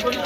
Hello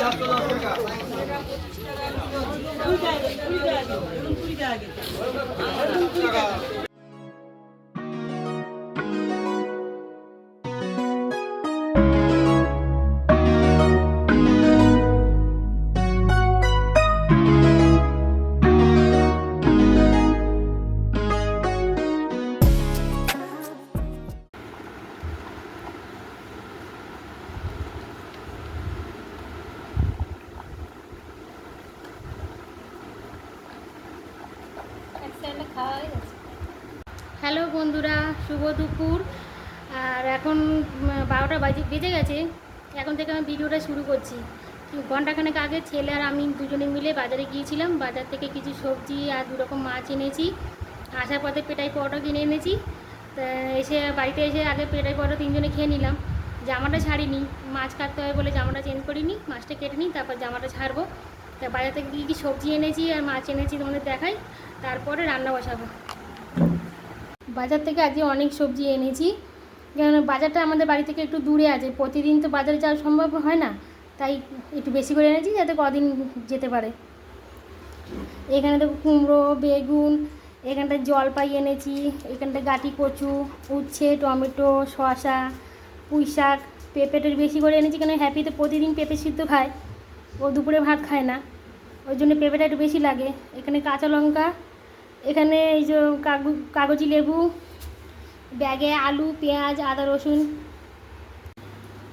বন্ধুরা, শুভ দুপুর। আর এখন বারোটা বাজে, বেজে গেছে। এখন থেকে আমি ভিডিওটা শুরু করছি। ঘন্টাখানেক আগে ছেলে আর আমি দুজনে মিলে বাজারে গিয়েছিলাম। বাজার থেকে কিছু সবজি আর দু রকম মাছ এনেছি। আসার পথে পেটাই পরোটা কিনে এনেছি। এসে, বাড়িতে এসে আগে পেটাই পরোটা তিনজনে খেয়ে নিলাম। জামাটা ছাড়িনি। মাছ কাটতে হবে বলে জামাটা চেঞ্জ করিনি, মাছটা কেটে নিই, তারপর জামাটা ছাড়বো। তা বাজার থেকে কী কী সবজি এনেছি আর মাছ এনেছি তোমাদের দেখাই। তারপরে রান্না বসাবো। বাজার থেকে আজকে অনেক সবজি এনেছি। কেন বাজারটা আমাদের বাড়ি থেকে একটু দূরে আছে, প্রতিদিন তো বাজারে যাওয়া সম্ভব হয় না। তাই একটু বেশি করে এনেছি যাতে কদিন যেতে পারে। এখানে দেখো কুমড়ো, বেগুন, এখানটায় জলপাই এনেছি, এখানটায় গাটি কচু, উচ্ছে, টমেটো, শসা, পুঁই শাক পেঁপেটের বেশি করে এনেছি কেন হ্যাপিতে প্রতিদিন পেঁপে সিদ্ধ খায়। ও দুপুরে ভাত খায় না। ওই জন্য পেঁপেটা একটু বেশি লাগে। এখানে কাঁচা লঙ্কা এখানে এই যে কাগু- কাগজি লেবু, ব্যাগে আলু, পেঁয়াজ, আদা, রসুন।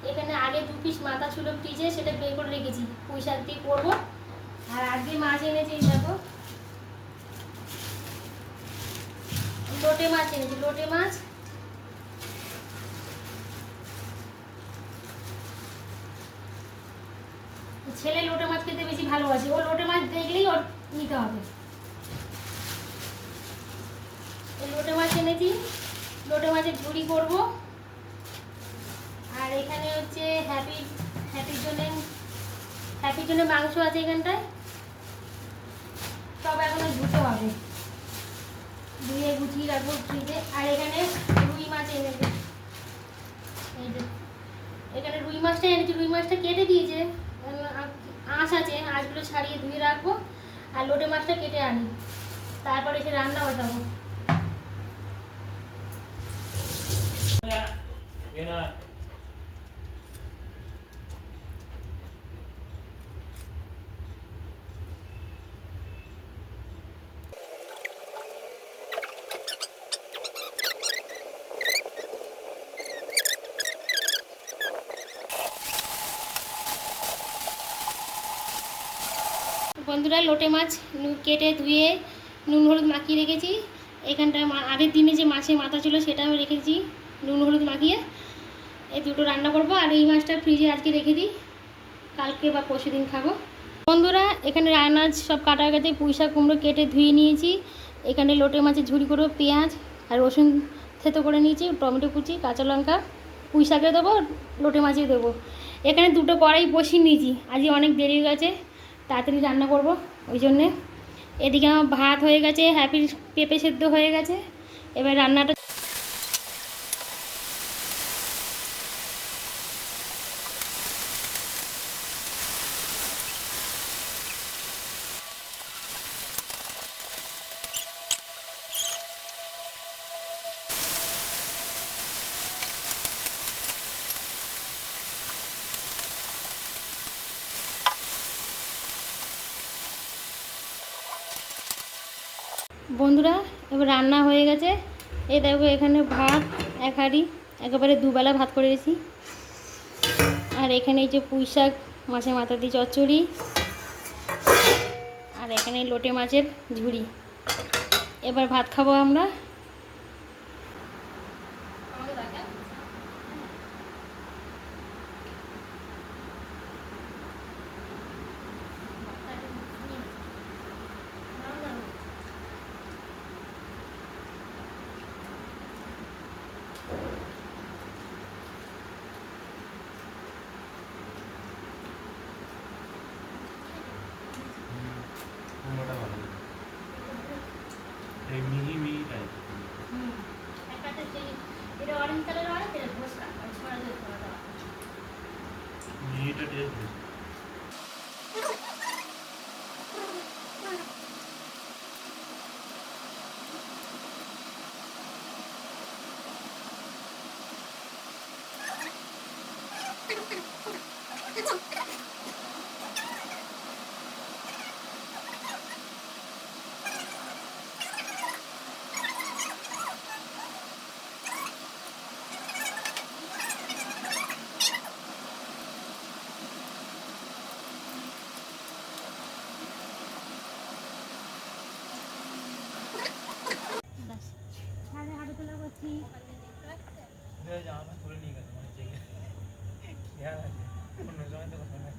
এখানে আগে দু পিস মাথা ছিল ফ্রিজে সেটা বের করে রেখেছি। পুঁই শাক দিয়ে করব। আর আজকে মাছ এনেছি দেখো। লোটে মাছ এনেছি, লোটে মাছ। ছেলে লোটে মাছ খেতে বেশি ভালোবাসে। ও লোটে মাছ দেখলেই ওর নিতে হবে এই লোটে মাছ এনেছি। লোটে মাছের ঝুড়ি করব। আর এখানে হচ্ছে হ্যাপি হ্যাপির জন্য হ্যাপির জন্য মাংস আছে এখানটায়। সব এখনও ধুতে হবে। ধুয়ে গুছিয়ে রাখব ফ্রিজে। আর এখানে রুই মাছ এনেছে। এখানে রুই মাছটা এনেছি। রুই মাছটা কেটে দিয়েছে। আঁশ আছে আঁশগুলো ছাড়িয়ে ধুয়ে রাখব। আর লোটে মাছটা কেটে আনি। তারপরে এসে রান্না বসাবো। বন্ধুরা, লোটে মাছ কেটে ধুয়ে নুন হলুদ মাখিয়ে রেখেছি। এখানটায় মা- আগের দিনে যে মাছের মাথা ছিল সেটা আমি রেখেছি। নুন হলুদ মাখিয়ে এই দুটো রান্না করব আর এই মাছটা ফ্রিজে আজকে রেখে দিই। কালকে বা পরশু দিন খাব। বন্ধুরা, এখানে রান্নার সব কাটার কাছে গেছে। পুঁই শাক কুমড়ো কেটে ধুয়ে নিয়েছি। এখানে লোটে মাছের ঝুড়ি করব, পেঁয়াজ আর রসুন থেতো করে নিয়েছি, টমেটো কুচি, কাঁচা লঙ্কা। পুঁই শাকে দেবো, লোটে মাছে দেবো। এখানে দুটো কড়াই বসিয়ে নিয়েছি। আজকে অনেক দেরি হয়ে গেছে, তাড়াতাড়ি রান্না করব ওই জন্যে। এদিকে আমার ভাত হয়ে গেছে, হ্যাপি পেঁপে সেদ্ধ হয়ে গেছে। এবার রান্নাটা বন্ধুরা, এবার রান্না হয়ে গেছে। এই দেখো, এখানে ভাত, এক হাঁড়ি, একেবারে দুবেলা ভাত করে দিয়েছি। আর এখানে এই যে পুঁই শাক, মাছের মাথা দিয়ে চচ্চড়ি। আর এখানে লোটে মাছের ঝুড়ি। এবার ভাত খাব আমরা। Amen. দিয়ে জামাটা তুলে নিয়ে গেছে, মানে জেগে। খেয়াল আছে। অন্য সময় তো কথা নাই।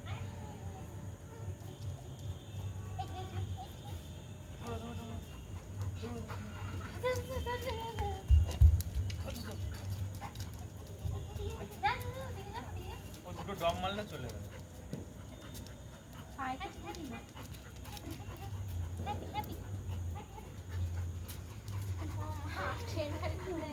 ও দুটো ডম মারলে চলে গেল হাঁটুন। সবাই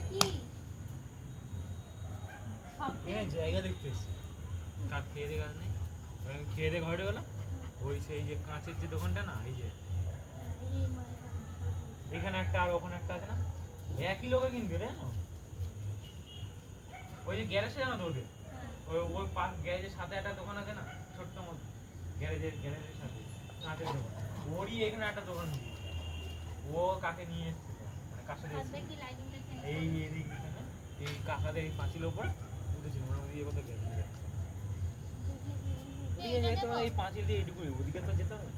এখানে জায়গা দেখতে এসছি। কাক খেয়ে দিয়ে গেল নেই ওখানে খেয়ে দিয়ে ঘরে গেলাম ওই সেই যে কাঁচের যে দোকানটা না এই যে। এখানে একটা আর ওখানে একটা আছে না? একই লোকে কিনবে রে ওই যে গ্যারেজে জানো তো ওদের ওই ওই পাশ গ্যারেজের সাথে একটা দোকান আছে না ছোট্ট মতো। গ্যারেজের গ্যারেজের সাথে কাঁচের দোকান। ওরই এখানে একটা দোকান ও কাকে নিয়ে এসছে? মানে কাছে এই এদিক এই কাকাদের এই পাঁচিলের ওপর এই পাঁচিল দিয়ে ওদিকে তো যেতে হবে।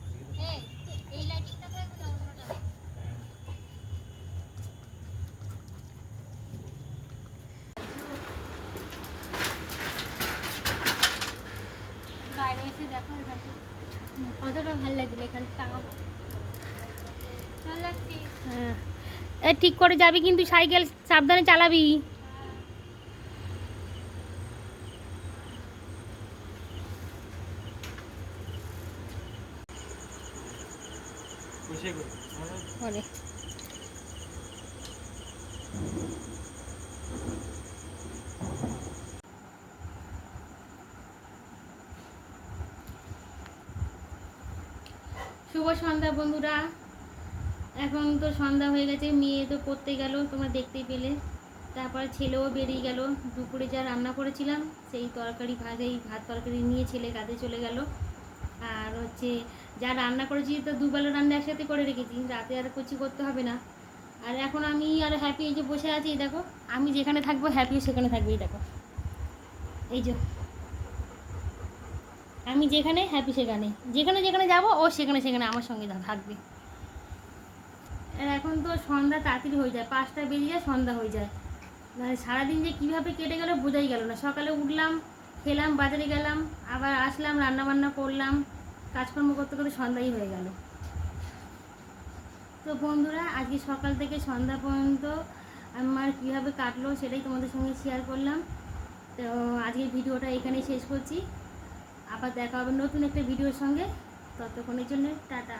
বাইরে এসে দেখো কতটা ভালো লাগছিল এখানে টাঙাবো ভালো লাগছে হ্যাঁ। ঠিক করে যাবি কিন্তু সাইকেল সাবধানে চালাবি বসে করি বলে শুভ সন্ধ্যা বন্ধুরা। এখন তো সন্ধ্যা হয়ে গেছে, মেয়ে তো পড়তে গেল, তোমরা দেখতেই পেলে। তারপরে ছেলেও বেরিয়ে গেল, দুপুরে যা রান্না করেছিলাম, সেই তরকারি ভাত এই ভাত তরকারি নিয়ে ছেলে কাজে চলে গেল। আর হচ্ছে যা রান্না করেছি তো দুবেলা রান্না একসাথে করে রেখেছি রাতে আর কিছু করতে হবে না। আর এখন আমি আর হ্যাপি এই যে বসে আছি দেখো, আমি যেখানে থাকব, হ্যাপিও সেখানে থাকবে, এই দেখো। এই যে, আমি যেখানে, হ্যাপি সেখানে। যেখানে যেখানে যাব, ও সেখানে সেখানে আমার সঙ্গে থাকবে। আর এখন তো সন্ধ্যা তাড়াতাড়ি হয়ে যায়, পাঁচটা বেজে যায়, সন্ধ্যা হয়ে যায়। মানে সারাদিন যে কীভাবে কেটে গেল, বোঝাই গেল না। সকালে উঠলাম, খেলাম, বাজারে গেলাম, আবার আসলাম রান্না বান্না করলাম কাজকর্ম করতে করতে সন্ধ্যাই হয়ে গেল। তো বন্ধুরা, আজকে সকাল থেকে সন্ধ্যা পর্যন্ত আমার কীভাবে কাটলো সেটাই তোমাদের সঙ্গে শেয়ার করলাম। তো আজকের ভিডিওটা এখানেই শেষ করছি। আবার দেখা হবে নতুন একটা ভিডিওর সঙ্গে। ততক্ষণের জন্য টাটা।